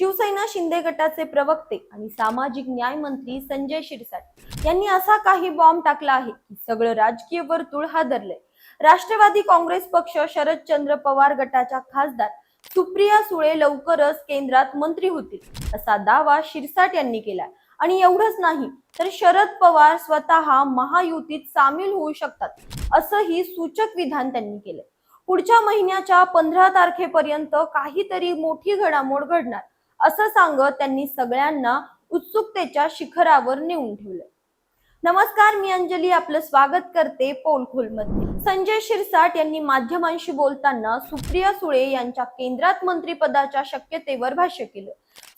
शिवसेना शिंदे गटाचे प्रवक्ते आणि सामाजिक न्याय मंत्री संजय शिरसाट यांनी असा काही बॉम्ब टाकला आहे की सगळं राजकीय वर्तुळ हादरलंय. राष्ट्रवादी काँग्रेस पक्ष शरदचंद्र पवार गटाच्या खासदार सुप्रिया सुळे लवकरच केंद्रात मंत्री होतील असा दावा शिरसाट यांनी केलाय. आणि एवढंच नाही तर शरद पवार स्वतः महायुतीत सामील होऊ शकतात असंही सूचक विधान त्यांनी केलंय. पुढच्या महिन्याच्या पंधरा तारखेपर्यंत काहीतरी मोठी घडामोड घडणार असं सांगत त्यांनी सगळ्यांना उत्सुकतेच्या शिखरावर नेऊन ठेवलं. नमस्कार मी अंजली. आपलं स्वागत करते पोलखोलमध्ये. संजय शिरसाट यांनी माध्यमांशी बोलताना सुप्रिया सुळे यांच्या केंद्रात मंत्रीपदाच्या शक्यतेवर भाष्य केलं.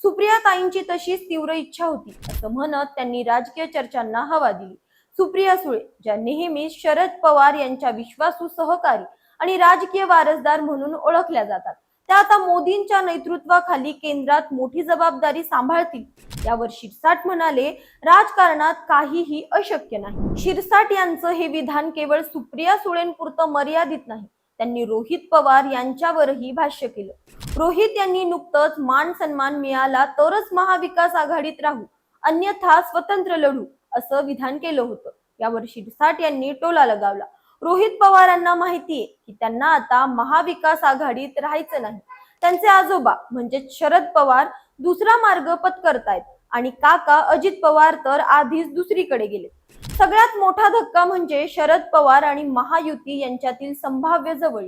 सुप्रिया ताईंची तशीच तीव्र इच्छा होती असं म्हणत त्यांनी राजकीय चर्चांना हवा दिली. सुप्रिया सुळे ज्या नेहमी शरद पवार यांच्या विश्वासू सहकारी आणि राजकीय वारसदार म्हणून ओळखल्या जातात त्या आता मोदींच्या नेतृत्वाखाली केंद्रात मोठी जबाबदारी सांभाळतील. यावर शिरसाट म्हणाले राजकारणात काहीही अशक्य नाही. शिरसाट यांचं हे विधान केवळ सुप्रिया सुळेंपुरतं मर्यादित नाही. त्यांनी रोहित पवार यांच्यावरही भाष्य केलं. रोहित यांनी नुकतंच मान सन्मान मिळाला तरच महाविकास आघाडीत राहू अन्यथा स्वतंत्र लढू असं विधान केलं होतं. यावर शिरसाट यांनी टोला लगावला. रोहित पवारांना माहितीये की त्यांना आता महाविकास आघाडीत राहायचं नाही. त्यांचे आजोबा म्हणजे शरद पवार दुसरा मार्ग पत्करतायत. आणि काका अजित पवार तर आधीच दुसरीकडे गेले सगळ्यात मोठा धक्का म्हणजे शरद पवार आणि महायुती यांच्यातील संभाव्य जवळ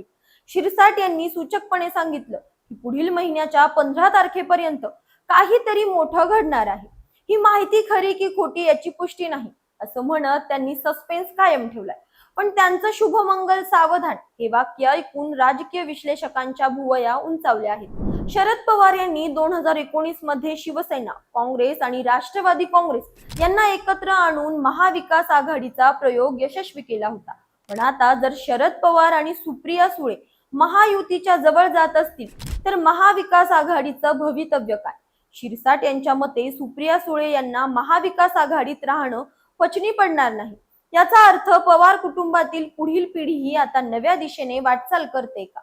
शिरसाट यांनी सूचकपणे सांगितलं की पुढील महिन्याच्या पंधरा तारखेपर्यंत काहीतरी मोठं घडणार आहे. ही माहिती खरी की खोटी याची पुष्टी नाही असं म्हणत त्यांनी सस्पेन्स कायम ठेवलाय. पण त्यांचं शुभमंगल सावधान हे वाक्य ऐकून राजकीय विश्लेषकांच्या भुवया उंचावल्या आहेत. शरद पवार यांनी दोन हजार एकोणीसमध्ये शिवसेना काँग्रेस आणि राष्ट्रवादी काँग्रेस यांना एकत्र आणून महाविकास आघाडीचा प्रयोग यशस्वी केला होता. पण आता जर शरद पवार आणि सुप्रिया सुळे महायुतीच्या जवळ जात असतील तर महाविकास आघाडीचं भवितव्य काय? शिरसाट यांच्या मते सुप्रिया सुळे यांना महाविकास आघाडीत राहणं पचनी पडणार नाही. याचा अर्थ पवार कुटुंबातील पुढील पिढी ही आता नव्या दिशेने वाटचाल करते का?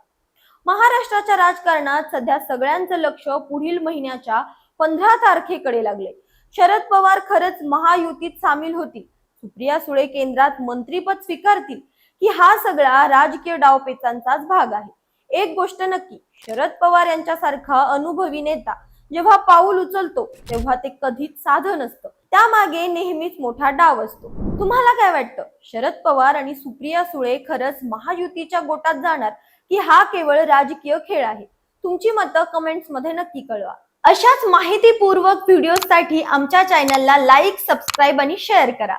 महाराष्ट्राच्या राजकारणात सध्या सगळ्यांचं लक्ष पुढील महिन्याच्या पंधरा तारखेकडे लागले. शरद पवार खरंच महायुतीत सामील होतील. सुप्रिया सुळे केंद्रात मंत्रीपद स्वीकारतील. की हा सगळा राजकीय डावपेचांचाच भाग आहे. एक गोष्ट नक्की शरद पवार यांच्यासारखा अनुभवी नेता जेव्हा पाऊल उचलतो तेव्हा ते कधीच साधं नसतं. त्यामागे नेहमीच मोठा डाव असतो. तुम्हाला काय वाटतं? शरद पवार आणि सुप्रिया सुळे खरंच महायुतीच्या गोटात जाणार की हा केवळ राजकीय खेळ आहे? तुमची मतं कमेंट्समध्ये नक्की कळवा. अशाच माहितीपूर्वक व्हिडिओसाठी आमच्या चॅनलला लाईक सबस्क्राईब आणि शेअर करा.